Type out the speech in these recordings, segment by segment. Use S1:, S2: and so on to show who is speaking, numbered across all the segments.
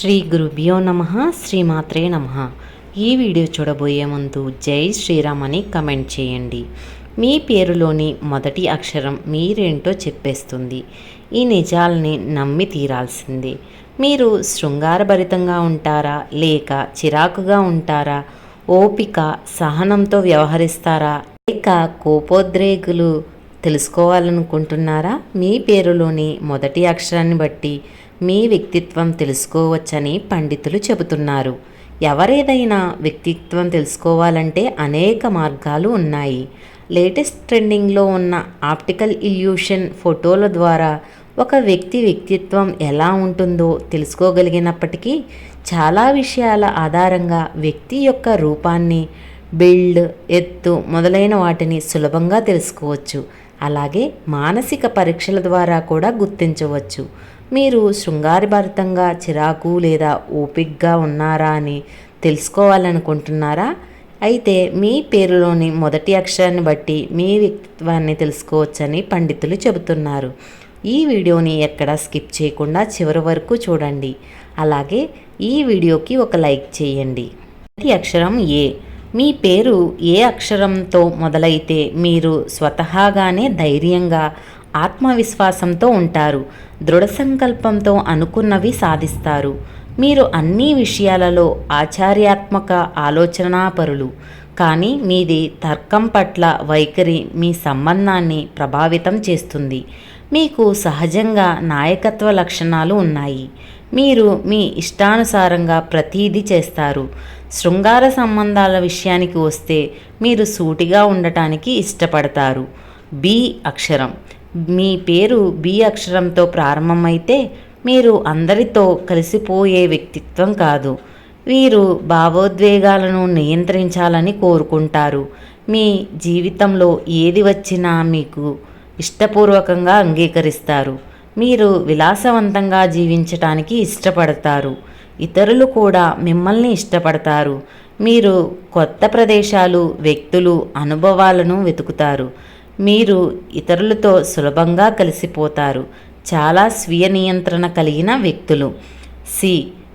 S1: శ్రీ గురుభ్యో నమ శ్రీమాత్రే నమ. ఈ వీడియో చూడబోయే ముందు జై శ్రీరామ్ అని కమెంట్ చేయండి. మీ పేరులోని మొదటి అక్షరం మీరేంటో చెప్పేస్తుంది. ఈ నిజాల్ని నమ్మి తీరాల్సిందే. మీరు శృంగారభరితంగా ఉంటారా? లేక చిరాకుగా ఉంటారా? ఓపిక సహనంతో వ్యవహరిస్తారా? లేక కోపోద్రేకులు తెలుసుకోవాలనుకుంటున్నారా? మీ పేరులోని మొదటి అక్షరాన్ని బట్టి మీ వ్యక్తిత్వం తెలుసుకోవచ్చని పండితులు చెబుతున్నారు. ఎవరేదైనా వ్యక్తిత్వం తెలుసుకోవాలంటే అనేక మార్గాలు ఉన్నాయి. లేటెస్ట్ ట్రెండింగ్లో ఉన్న ఆప్టికల్ ఇల్యూషన్ ఫోటోల ద్వారా ఒక వ్యక్తి వ్యక్తిత్వం ఎలా ఉంటుందో తెలుసుకోగలిగినప్పటికీ చాలా విషయాల ఆధారంగా వ్యక్తి యొక్క రూపాన్ని బిల్డ్ ఎత్తు మొదలైన వాటిని సులభంగా తెలుసుకోవచ్చు. అలాగే మానసిక పరీక్షల ద్వారా కూడా గుర్తించవచ్చు. మీరు శృంగారభరితంగా చిరాకు లేదా ఓపిక్గా ఉన్నారా అని తెలుసుకోవాలనుకుంటున్నారా? అయితే మీ పేరులోని మొదటి అక్షరాన్ని బట్టి మీ వ్యక్తిత్వాన్ని తెలుసుకోవచ్చని పండితులు చెబుతున్నారు. ఈ వీడియోని ఎక్కడ స్కిప్ చేయకుండా చివరి వరకు చూడండి. అలాగే ఈ వీడియోకి ఒక లైక్ చేయండి. మొదటి అక్షరం ఏ. మీ పేరు ఏ అక్షరంతో మొదలైతే మీరు స్వతహాగానే ధైర్యంగా ఆత్మవిశ్వాసంతో ఉంటారు దృఢ సంకల్పంతో అనుకున్నవి సాధిస్తారు. మీరు అన్ని విషయాలలో ఆచార్యాత్మక ఆలోచనాపరులు. కానీ మీది తర్కం పట్ల వైఖరి మీ సంబంధాన్ని ప్రభావితం చేస్తుంది. మీకు సహజంగా నాయకత్వ లక్షణాలు ఉన్నాయి. మీరు మీ ఇష్టానుసారంగా ప్రతీది చేస్తారు. శృంగార సంబంధాల విషయానికి వస్తే మీరు సూటిగా ఉండటానికి ఇష్టపడతారు. బి అక్షరం. మీ పేరు బి అక్షరంతో ప్రారంభమైతే మీరు అందరితో కలిసిపోయే వ్యక్తిత్వం కాదు. వీరు భావోద్వేగాలను నియంత్రించాలని కోరుకుంటారు. మీ జీవితంలో ఏది వచ్చినా మీకు ఇష్టపూర్వకంగా అంగీకరిస్తారు. మీరు విలాసవంతంగా జీవించటానికి ఇష్టపడతారు. ఇతరులు కూడా మిమ్మల్ని ఇష్టపడతారు. మీరు కొత్త ప్రదేశాలు వ్యక్తులు అనుభవాలను వెతుకుతారు. మీరు ఇతరులతో సులభంగా కలిసిపోతారు. చాలా స్వీయ నియంత్రణ కలిగిన వ్యక్తులు. సి.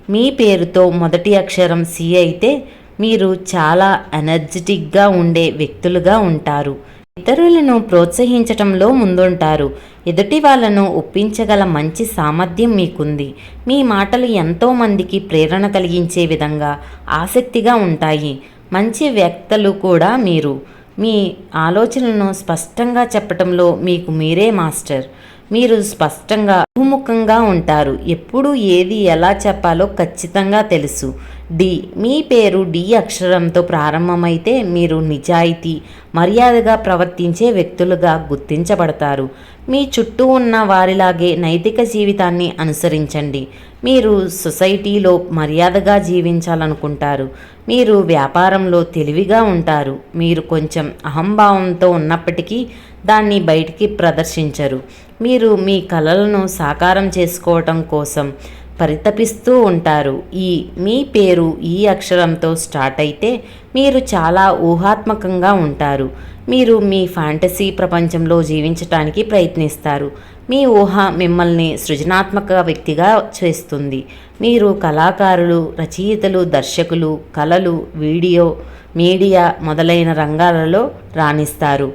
S1: మీ పేరుతో మొదటి అక్షరం సి అయితే మీరు చాలా ఎనర్జెటిక్గా ఉండే వ్యక్తులుగా ఉంటారు. ఇతరులను ప్రోత్సహించటంలో ముందుంటారు. ఎదుటి వాళ్ళను ఒప్పించగల మంచి సామర్థ్యం మీకుంది. మీ మాటలు ఎంతోమందికి ప్రేరణ కలిగించే విధంగా ఆసక్తిగా ఉంటాయి. మంచి వ్యక్తులు కూడా మీరు. మీ ఆలోచనలను స్పష్టంగా చెప్పటంలో మీకు మీరే మాస్టర్. మీరు స్పష్టంగా బహుముఖంగా ఉంటారు. ఎప్పుడు ఏది ఎలా చెప్పాలో ఖచ్చితంగా తెలుసు. డి. మీ పేరు డి అక్షరంతో ప్రారంభమైతే మీరు నిజాయితీ మర్యాదగా ప్రవర్తించే వ్యక్తులుగా గుర్తించబడతారు. మీ చుట్టూ ఉన్న వారిలాగే నైతిక జీవితాన్ని అనుసరించండి. మీరు సొసైటీలో మర్యాదగా జీవించాలనుకుంటారు. మీరు వ్యాపారంలో తెలివిగా ఉంటారు. మీరు కొంచెం అహంభావంతో ఉన్నప్పటికీ దాన్ని బయటికి ప్రదర్శించరు. మీరు మీ కలలను సాకారం చేసుకోవటం కోసం పరితపిస్తూ ఉంటారు. ఈ మీ పేరు ఈ అక్షరంతో స్టార్ట్ అయితే మీరు చాలా ఊహాత్మకంగా ఉంటారు. మీరు మీ ఫ్యాంటసీ ప్రపంచంలో జీవించటానికి ప్రయత్నిస్తారు. మీ ఊహ మిమ్మల్ని సృజనాత్మక వ్యక్తిగా చేస్తుంది. మీరు కళాకారులు రచయితలు దర్శకులు కళలు వీడియో మీడియా మొదలైన రంగాలలో రాణిస్తారు.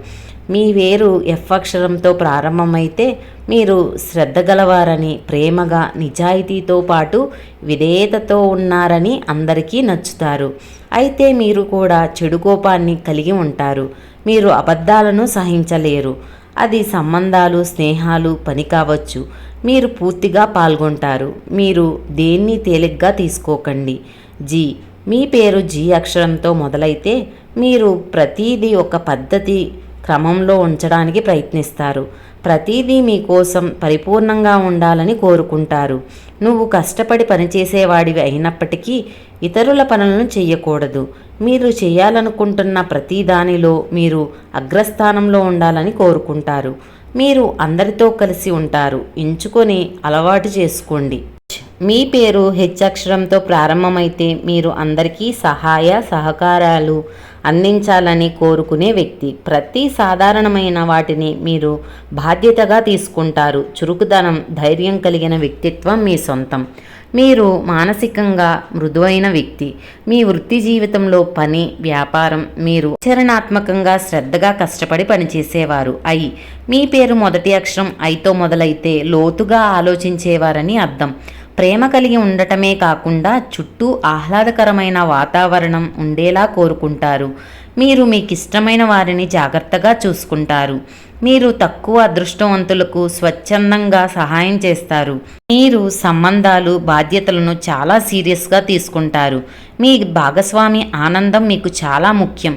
S1: మీ వేరు ఎఫ్ అక్షరంతో ప్రారంభమైతే మీరు శ్రద్ధ గలవారని ప్రేమగా నిజాయితీతో పాటు విధేయతతో ఉన్నారని అందరికీ నచ్చుతారు. అయితే మీరు కూడా చెడు కోపాన్ని కలిగి ఉంటారు. మీరు అబద్ధాలను సహించలేరు. అది సంబంధాలు స్నేహాలు పని కావచ్చు. మీరు పూర్తిగా పాల్గొంటారు. మీరు దేన్ని తేలిగ్గా తీసుకోకండి. జీ. మీ పేరు జీ అక్షరంతో మొదలైతే మీరు ప్రతిదీ ఒక పద్ధతి క్రమంలో ఉంచడానికి ప్రయత్నిస్తారు. ప్రతిదీ మీకోసం పరిపూర్ణంగా ఉండాలని కోరుకుంటారు. నువ్వు కష్టపడి పనిచేసేవాడివి అయినప్పటికీ ఇతరుల పనులను చేయకూడదు మీరు చేయాలనుకుంటున్న ప్రతి దానిలో మీరు అగ్రస్థానంలో ఉండాలని కోరుకుంటారు. మీరు అందరితో కలిసి ఉంటారు. ఎంచుకొని అలవాటు చేసుకోండి. మీ పేరు హెచ్ అక్షరంతో ప్రారంభమైతే మీరు అందరికీ సహాయ సహకారాలు అందించాలని కోరుకునే వ్యక్తి. ప్రతి సాధారణమైన వాటిని మీరు బాధ్యతగా తీసుకుంటారు. చురుకుదనం ధైర్యం కలిగిన వ్యక్తిత్వం మీ సొంతం. మీరు మానసికంగా మృదువైన వ్యక్తి. మీ వృత్తి జీవితంలో పని వ్యాపారం మీరు ఆచరణాత్మకంగా శ్రద్ధగా కష్టపడి పనిచేసేవారు. ఐ. మీ పేరు మొదటి అక్షరం ఐతో మొదలైతే లోతుగా ఆలోచించేవారని అర్థం. ప్రేమ కలిగి ఉండటమే కాకుండా చుట్టూ ఆహ్లాదకరమైన వాతావరణం ఉండేలా కోరుకుంటారు. మీరు మీకు ఇష్టమైన వారిని జాగ్రత్తగా చూసుకుంటారు. మీరు తక్కువ అదృష్టవంతులకు స్వచ్ఛందంగా సహాయం చేస్తారు. మీరు సంబంధాలు బాధ్యతలను చాలా సీరియస్గా తీసుకుంటారు. మీ భాగస్వామి ఆనందం మీకు చాలా ముఖ్యం.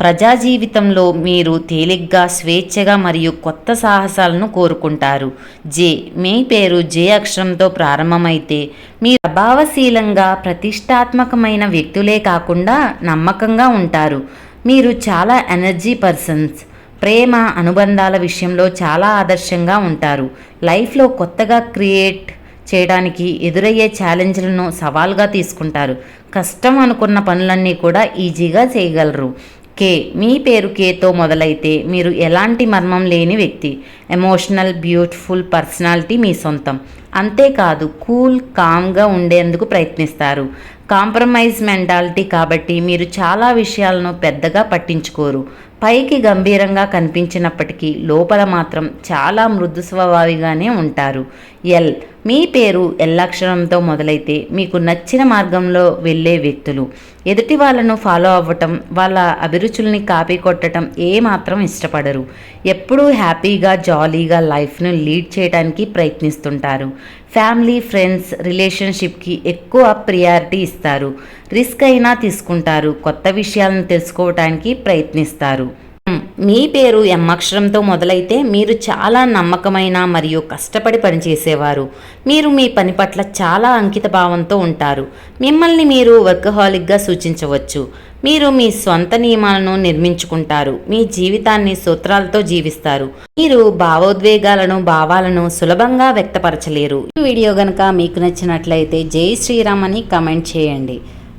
S1: ప్రజా జీవితంలో మీరు తేలిగ్గా స్వేచ్ఛగా మరియు కొత్త సాహసాలను కోరుకుంటారు. జే. మీ పేరు జే అక్షరంతో ప్రారంభమైతే మీరు ప్రభావశీలంగా ప్రతిష్టాత్మకమైన వ్యక్తులే కాకుండా నమ్మకంగా ఉంటారు. మీరు చాలా ఎనర్జీ పర్సన్స్. ప్రేమ అనుబంధాల విషయంలో చాలా ఆదర్శంగా ఉంటారు. లైఫ్లో కొత్తగా క్రియేట్ చేయడానికి ఎదురయ్యే ఛాలెంజ్లను సవాల్గా తీసుకుంటారు. కష్టం అనుకున్న పనులన్నీ కూడా ఈజీగా చేయగలరు. కే. మీ పేరు కేతో మొదలైతే మీరు ఎలాంటి మర్మం లేని వ్యక్తి. ఎమోషనల్ బ్యూటిఫుల్ పర్సనాలిటీ మీ సొంతం. అంతేకాదు కూల్ కామ్గా ఉండేందుకు ప్రయత్నిస్తారు. కాంప్రమైజ్ మెంటాలిటీ కాబట్టి మీరు చాలా విషయాలను పెద్దగా పట్టించుకోరు. పైకి గంభీరంగా కనిపించినప్పటికీ లోపల మాత్రం చాలా మృదు స్వభావిగానే ఉంటారు. ఎల్. మీ పేరు ఎల్లక్షరంతో మొదలైతే మీకు నచ్చిన మార్గంలో వెళ్ళే వ్యక్తులు. ఎదుటి వాళ్ళను ఫాలో అవ్వటం వాళ్ళ అభిరుచుల్ని కాపీ కొట్టడం ఏమాత్రం ఇష్టపడరు. ఎప్పుడూ హ్యాపీగా జాలీగా లైఫ్ను లీడ్ చేయడానికి ప్రయత్నిస్తుంటారు. ఫ్యామిలీ ఫ్రెండ్స్ రిలేషన్షిప్కి ఎక్కువ ప్రియారిటీ ఇస్తారు. రిస్క్ అయినా తీసుకుంటారు. కొత్త విషయాలను తెలుసుకోవడానికి ప్రయత్నిస్తారు. మీ పేరు ఎం అక్షరంతో మొదలైతే మీరు చాలా నమ్మకమైన మరియు కష్టపడి పనిచేసేవారు. మీరు మీ పని పట్ల చాలా అంకిత భావంతో ఉంటారు. మిమ్మల్ని మీరు వర్కహాలిక్గా సూచించవచ్చు. మీరు మీ స్వంత నియమాలను నిర్మించుకుంటారు. మీ జీవితాన్ని సూత్రాలతో జీవిస్తారు. మీరు భావోద్వేగాలను భావాలను సులభంగా వ్యక్తపరచలేరు. ఈ వీడియో గనక మీకు నచ్చినట్లయితే జై శ్రీరామ్ అని కమెంట్ చేయండి.